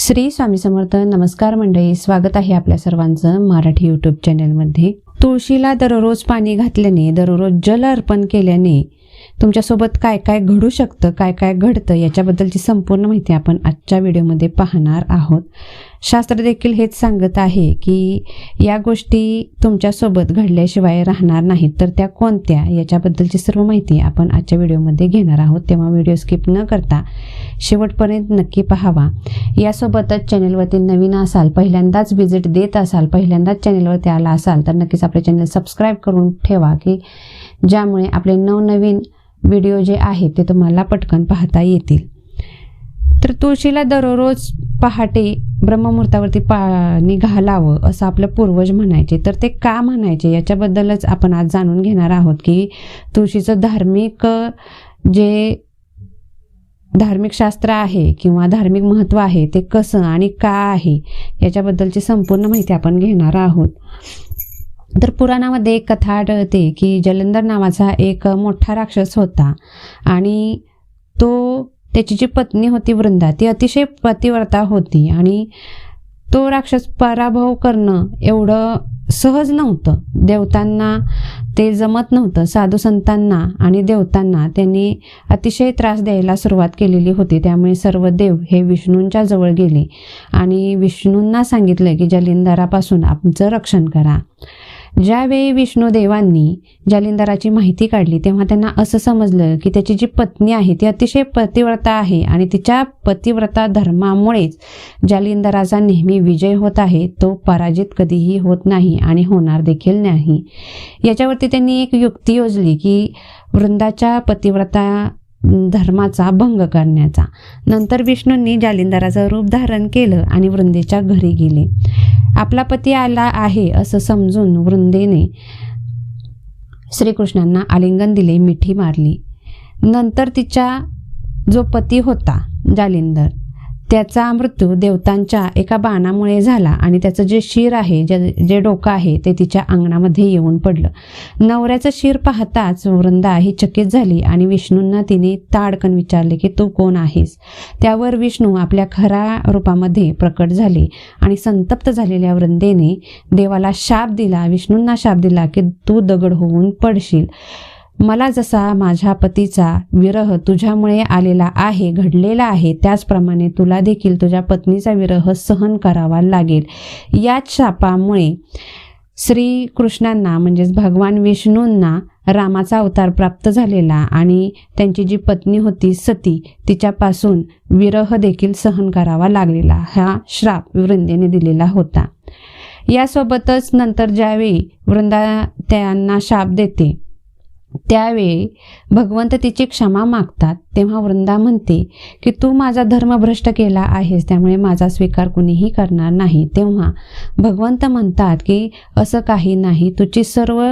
श्री स्वामी समर्थ नमस्कार मंडळी स्वागत आहे आपल्या सर्वांचं मराठी यूट्यूब चॅनलमध्ये तुळशीला दररोज पाणी घातल्याने दररोज जल अर्पण केल्याने तुमच्यासोबत काय काय घडू शकतं काय काय घडतं याच्याबद्दलची संपूर्ण माहिती आपण आजच्या व्हिडिओमध्ये पाहणार आहोत. शास्त्र देखील हेच सांगत आहे की या गोष्टी तुमच्यासोबत घडल्याशिवाय राहणार नाहीत. तर त्या कोणत्या? याच्याबद्दलची सर्व माहिती आपण आजच्या व्हिडिओमध्ये घेणार आहोत. तेव्हा व्हिडिओ स्किप न करता शेवटपर्यंत नक्की पाहावा. यासोबतच चॅनेलवरती नवीन असाल पहिल्यांदाच व्हिजिट देत असाल पहिल्यांदाच चॅनेलवरती आला असाल तर नक्कीच आपले चॅनल सबस्क्राईब करून ठेवा की ज्यामुळे आपले नवनवीन व्हिडिओ जे आहेत ते तुम्हाला पटकन पाहता येतील. तर तुळशीला दररोज पहाटे ब्रह्ममुहूर्तावरती पाणी घालावं असं आपलं पूर्वज म्हणायचे. तर ते का म्हणायचे? याच्याबद्दलच आपण आज जाणून घेणार आहोत की तुळशीचं धार्मिक जे धार्मिक शास्त्र आहे किंवा धार्मिक महत्त्व आहे ते कसं आणि का आहे याच्याबद्दलची संपूर्ण माहिती आपण घेणार आहोत. तर पुराणामध्ये एक कथा आढळते की जलंधर नावाचा एक मोठा राक्षस होता आणि तो त्याची जी पत्नी होती वृंदा ती अतिशय पतिव्रता होती आणि तो राक्षस पराभव करणं एवढं सहज नव्हतं. देवतांना ते जमत नव्हतं साधू संतांना आणि देवतांना त्यांनी अतिशय त्रास द्यायला सुरुवात केलेली होती. त्यामुळे सर्व देव हे विष्णूंच्या जवळ गेले आणि विष्णूंना सांगितलं की जलिंदरापासून आमचं रक्षण करा. ज्यावेळी विष्णुदेवांनी जालिंदराची माहिती काढली तेव्हा त्यांना असं समजलं की त्याची जी पत्नी आहे ती अतिशय पतिव्रता आहे आणि तिच्या पतिव्रता धर्मामुळेच जालिंदराचा नेहमी विजय होत आहे तो पराजित कधीही होत नाही आणि होणार देखील नाही. याच्यावरती त्यांनी एक युक्ती योजली की वृंदाच्या पतिव्रता धर्माचा भंग करण्याचा. नंतर विष्णूंनी जालिंदराचं रूप धारण केलं आणि वृंदेच्या घरी गेले. आपला पती आला आहे असं समजून वृंदेने श्रीकृष्णांना आलिंगन दिले मिठी मारली. नंतर तिचा जो पती होता जालिंदर त्याचा मृत्यू देवतांच्या एका बाणामुळे झाला आणि त्याचं जे शिर आहे जे जे डोकं आहे ते तिच्या अंगणामध्ये येऊन पडलं. नवऱ्याचं शिर पाहताच वृंदा ही चकित झाली आणि विष्णूंना तिने ताडकन विचारले की तू कोण आहेस? त्यावर विष्णू आपल्या खऱ्या रूपामध्ये प्रकट झाले आणि संतप्त झालेल्या वृंदेने देवाला शाप दिला. विष्णूंना शाप दिला की तू दगड होऊन पडशील. मला जसा माझ्या पतीचा विरह तुझ्यामुळे आलेला आहे घडलेला आहे त्याचप्रमाणे तुला देखील तुझ्या पत्नीचा विरह सहन करावा लागेल. याच शापामुळे श्रीकृष्णांना म्हणजेच भगवान विष्णूंना रामाचा अवतार प्राप्त झालेला आणि त्यांची जी पत्नी होती सती तिच्यापासून विरह देखील सहन करावा लागलेला हा श्राप वृंदेने दिलेला होता. यासोबतच नंतर ज्यावेळी वृंदा त्यांना शाप देते त्यावेळी भगवंत तिची क्षमा मागतात. तेव्हा वृंदा म्हणते की तू माझा धर्म भ्रष्ट केला आहेस त्यामुळे माझा स्वीकार कुणीही करणार नाही. तेव्हा भगवंत म्हणतात की असं काही नाही. तुझी सर्व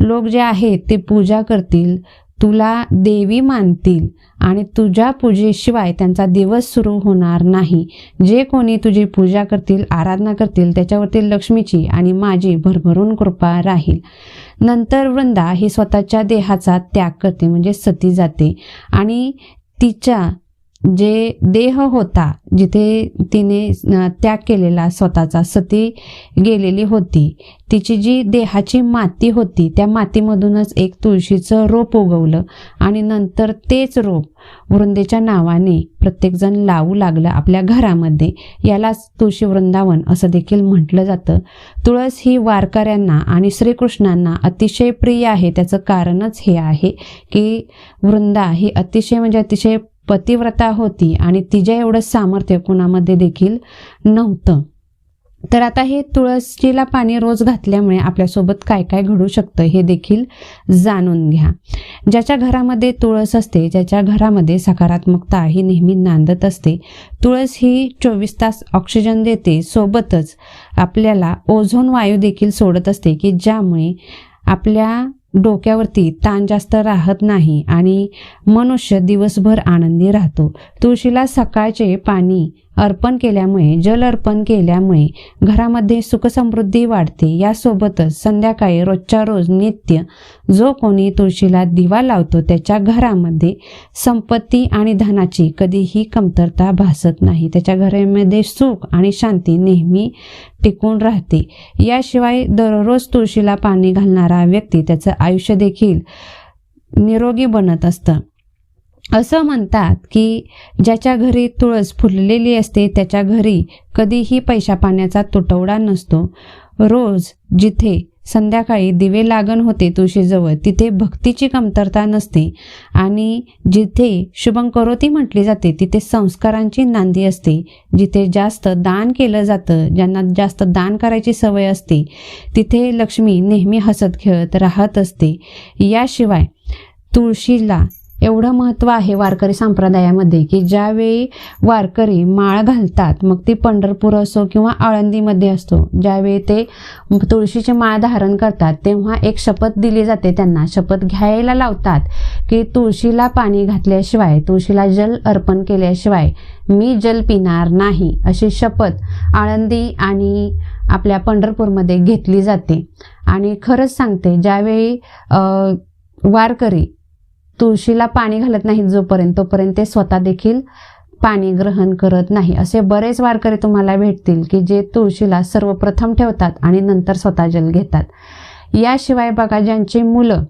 लोक जे आहेत ते पूजा करतील. तुला देवी मानतील आणि तुझ्या पूजेशिवाय त्यांचा दिवस सुरू होणार नाही. जे कोणी तुझी पूजा करतील आराधना करतील त्याच्यावरती लक्ष्मीची आणि माझी भरभरून कृपा राहील. नंतर वृंदा ही स्वतःच्या देहाचा त्याग करते म्हणजे सती जाते. आणि तिच्या जे देह होता जिथे तिने त्याग केलेला स्वतःचा सती गेलेली होती तिची जी देहाची माती होती त्या मातीमधूनच एक तुळशीचं रोप उगवलं आणि नंतर तेच रोप वृंदेच्या नावाने प्रत्येकजण लावू लागलं आपल्या घरामध्ये. यालाच तुळशी वृंदावन असं देखील म्हटलं जातं. तुळस ही वारकऱ्यांना आणि श्रीकृष्णांना अतिशय प्रिय आहे. त्याचं कारणच हे आहे की वृंदा ही अतिशय म्हणजे अतिशय पतिव्रता होती आणि तिच्या एवढं सामर्थ्य कुणामध्ये देखील नव्हतं. तर आता हे तुळशीला पाणी रोज घातल्यामुळे आपल्यासोबत काय काय घडू शकतं हे देखील जाणून घ्या. ज्याच्या घरामध्ये तुळस असते ज्याच्या घरामध्ये सकारात्मकता ही नेहमी नांदत असते तुळस ही चोवीस तास ऑक्सिजन देते सोबतच आपल्याला ओझोन वायू देखील सोडत असते की ज्यामुळे आपल्या डोक्यावरती ताण जास्त राहत नाही आणि मनुष्य दिवसभर आनंदी राहतो. तुळशीला सकाळचे पाणी अर्पण केल्यामुळे जल अर्पण केल्यामुळे घरामध्ये सुखसमृद्धी वाढते. यासोबतच संध्याकाळी रोजच्या रोज नित्य जो कोणी तुळशीला दिवा लावतो त्याच्या घरामध्ये संपत्ती आणि धनाची कधीही कमतरता भासत नाही. त्याच्या घरामध्ये सुख आणि शांती नेहमी टिकून राहते. याशिवाय दररोज तुळशीला पाणी घालणारा व्यक्ती त्याचं आयुष्य देखील निरोगी बनत असतं. असं म्हणतात की ज्याच्या घरी तुळस फुललेली असते त्याच्या घरी कधीही पैशा पाण्याचा तुटवडा नसतो. रोज जिथे संध्याकाळी दिवे लागण होते तुळशीजवळ तिथे भक्तीची कमतरता नसते आणि जिथे शुभंकरोती म्हटली जाते तिथे संस्कारांची नांदी असते. जिथे जास्त दान केलं जातं ज्यांना जास्त दान करायची सवय असते तिथे लक्ष्मी नेहमी हसत खेळत राहत असते. याशिवाय तुळशीला एवढं महत्त्व आहे वारकरी संप्रदायामध्ये की ज्यावेळी वारकरी माळ घालतात मग ती पंढरपूर असो किंवा आळंदीमध्ये असतो ज्यावेळी ते तुळशीची माळ धारण करतात तेव्हा एक शपथ दिली जाते त्यांना. शपथ घ्यायला लावतात की तुळशीला पाणी घातल्याशिवाय तुळशीला जल अर्पण केल्याशिवाय मी जल पिणार नाही अशी शपथ आळंदी आणि आपल्या पंढरपूरमध्ये घेतली जाते. आणि खरंच सांगते ज्यावेळी वारकरी तुळशीला पाणी घालत नाहीत जोपर्यंत तोपर्यंत ते स्वतः देखील पाणी ग्रहण करत नाही. असे बरेच वारकरी तुम्हाला भेटतील की जे तुळशीला सर्वप्रथम ठेवतात आणि नंतर स्वतः जल घेतात. याशिवाय बघा ज्यांची मुलं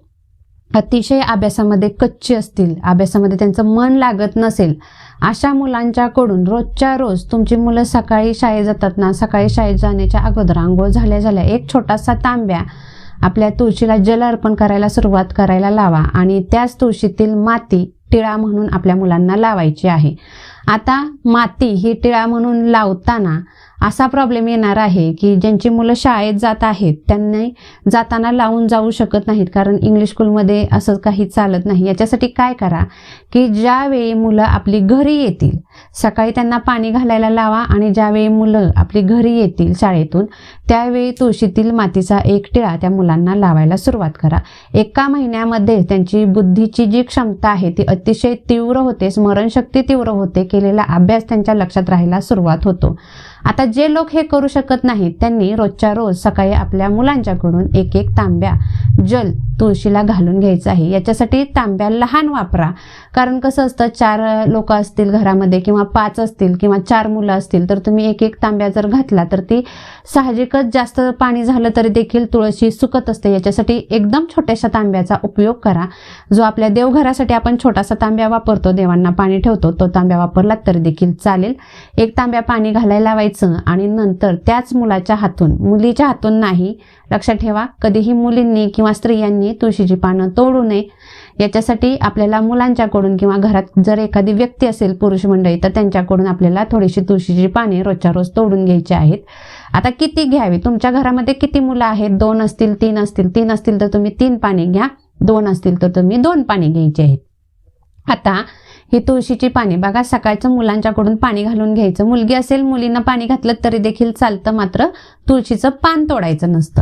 अतिशय अभ्यासामध्ये कच्ची असतील अभ्यासामध्ये त्यांचं मन लागत नसेल अशा मुलांच्याकडून रोजच्या रोज तुमची मुलं सकाळी शाळेत जातात ना सकाळी शाळेत जाण्याच्या अगोदर आंघोळ झाल्या झाल्या एक छोटासा तांब्या आपल्या तुळशीला जल अर्पण करायला सुरुवात करायला लावा आणि त्याच तुळशीतील माती टिळा म्हणून आपल्या मुलांना लावायची आहे. आता माती ही टिळा म्हणून लावताना असा प्रॉब्लेम येणार आहे की ज्यांची मुलं शाळेत जात आहेत त्यांनी जाताना लावून जाऊ शकत नाहीत. कारण इंग्लिश स्कूलमध्ये असं काही चालत नाही. याच्यासाठी काय करा की ज्यावेळी मुलं आपली घरी येतील सकाळी त्यांना पाणी घालायला लावा आणि ज्यावेळी मुलं आपली घरी येतील शाळेतून त्यावेळी तुळशीतील मातीचा एक टिळा त्या मुलांना लावायला सुरुवात करा. एका महिन्यामध्ये त्यांची बुद्धीची जी क्षमता आहे ती अतिशय तीव्र होते स्मरणशक्ती तीव्र होते केलेला अभ्यास त्यांच्या लक्षात राहायला सुरुवात होतो. आता जे लोक हे करू शकत नाहीत त्यांनी रोजच्या रोज सकाळी आपल्या मुलांच्याकडून एक एक तांब्या जल तुळशीला घालून घ्यायचं आहे. याच्यासाठी तांब्या लहान वापरा. कारण कसं असतं चार लोक असतील घरामध्ये किंवा पाच असतील किंवा चार मुलं असतील तर तुम्ही एक एक तांब्या जर घातला तर ती साहजिकच जास्त पाणी झालं तरी देखील तुळशी सुकत असते. याच्यासाठी एकदम छोट्याशा तांब्याचा उपयोग करा. जो आपल्या देवघरासाठी आपण छोटासा तांब्या वापरतो देवांना पाणी ठेवतो तो तांब्या वापरला तरी देखील चालेल. एक तांब्या पाणी घालायला लावायचं आणि नंतर त्याच मुलाच्या हातून मुलीच्या हातून नाही लक्षात ठेवा. कधीही मुलींनी किंवा स्त्रियांनी तुळशीची पानं तोडू नये. याच्यासाठी आपल्याला मुलांच्याकडून किंवा घरात जर एखादी व्यक्ती असेल पुरुष मंडळी तर त्यांच्याकडून आपल्याला थोडीशी तुळशीची पाने रोजच्या रोज तोडून घ्यायची आहेत. आता किती घ्यावी? तुमच्या घरामध्ये किती मुलं आहेत? दोन असतील तीन असतील तीन असतील तर तुम्ही तीन पाणी घ्या. दोन असतील तर तुम्ही दोन पाणी घ्यायची आहेत. आता ही तुळशीची पाने बघा सकाळचं मुलांच्याकडून पाणी घालून घ्यायचं. मुलगी असेल मुलींना पाणी घातलं तरी देखील चालतं मात्र तुळशीचं पान तोडायचं नसतं.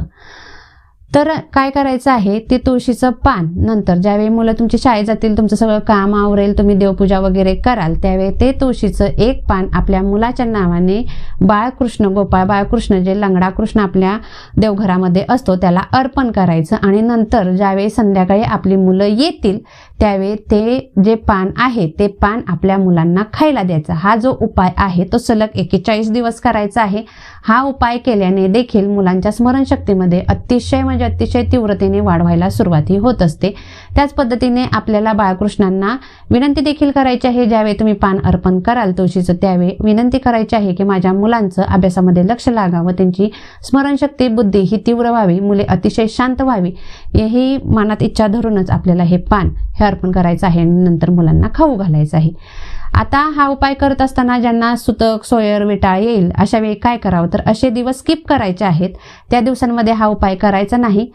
तर काय करायचं आहे? ते तुळशीचं पान. नंतर ज्यावेळी मुलं तुमची शाळेत जातील तुमचं सगळं काम आवरेल तुम्ही देवपूजा वगैरे कराल त्यावेळी ते तुळशीचं एक पान आपल्या मुलाच्या नावाने बाळकृष्ण गोपाळ बाळकृष्ण जे लंगडा कृष्ण आपल्या देवघरामध्ये असतो त्याला अर्पण करायचं. आणि नंतर ज्यावेळी संध्याकाळी आपली मुलं येतील त्यावेळी ते जे पान आहे ते पान आपल्या मुलांना खायला द्यायचा. हा जो उपाय आहे तो सलग एकेचाळीस दिवस करायचा आहे. हा उपाय केल्याने देखील मुलांच्या स्मरणशक्तीमध्ये अतिशय म्हणजे म्हणजे अतिशय तीव्रतेने वाढवायला सुरुवाती होत असते. त्याच पद्धतीने आपल्याला बाळकृष्णांना विनंती देखील करायची आहे. ज्यावेळी तुम्ही पान अर्पण कराल तुळशीचं त्यावेळी विनंती करायची आहे की माझ्या मुलांचं अभ्यासामध्ये लक्ष लागावं. त्यांची स्मरणशक्ती बुद्धी ही तीव्र व्हावी मुले अतिशय शांत व्हावी ही मनात इच्छा धरूनच आपल्याला हे पान हे अर्पण करायचं आहे आणि नंतर मुलांना खाऊ घालायचं आहे. आता हा उपाय करत असताना ज्यांना सुतक सोयर विटाळ येईल अशा वेळी काय करावं? तर असे दिवस स्किप करायचे आहेत. त्या दिवसांमध्ये हा उपाय करायचा नाही.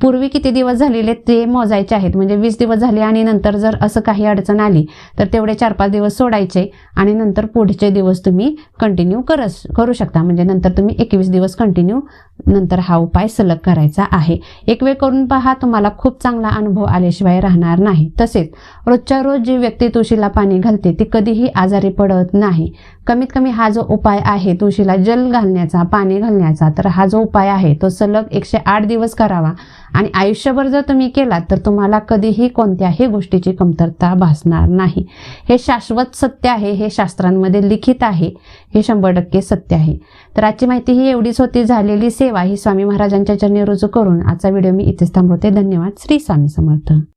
पूर्वी किती दिवस झालेले ते मोजायचे आहेत. म्हणजे वीस दिवस झाले आणि नंतर जर असं काही अडचण आली तर तेवढे चार पाच दिवस सोडायचे आणि नंतर पुढचे दिवस तुम्ही कंटिन्यू करस करू शकता. म्हणजे नंतर तुम्ही एकवीस दिवस कंटिन्यू नंतर हा उपाय सलग करायचा आहे. एक वेळ करून पहा तुम्हाला खूप चांगला अनुभव आल्याशिवाय राहणार नाही. तसेच रोजच्या रोज जी व्यक्ती तुळशीला पाणी घालते ती कधीही आजारी पडत नाही. कमीत कमी हा जो उपाय आहे तुळशीला जल घालण्याचा पाणी घालण्याचा तर हा जो उपाय आहे तो सलग एकशे आठ दिवस करावा. आणि आयुष्यभर जर तुम्ही केलात तर तुम्हाला कधीही कोणत्याही गोष्टीची कमतरता भासणार नाही. हे शाश्वत सत्य आहे हे शास्त्रांमध्ये लिखित आहे हे शंभर टक्के सत्य आहे. तर आजची माहिती ही एवढीच होती झालेली सेवा ही स्वामी महाराजांच्या चरणी रुजू करून आजचा व्हिडिओ मी इथेच थांबवते. धन्यवाद. श्री स्वामी समर्थ.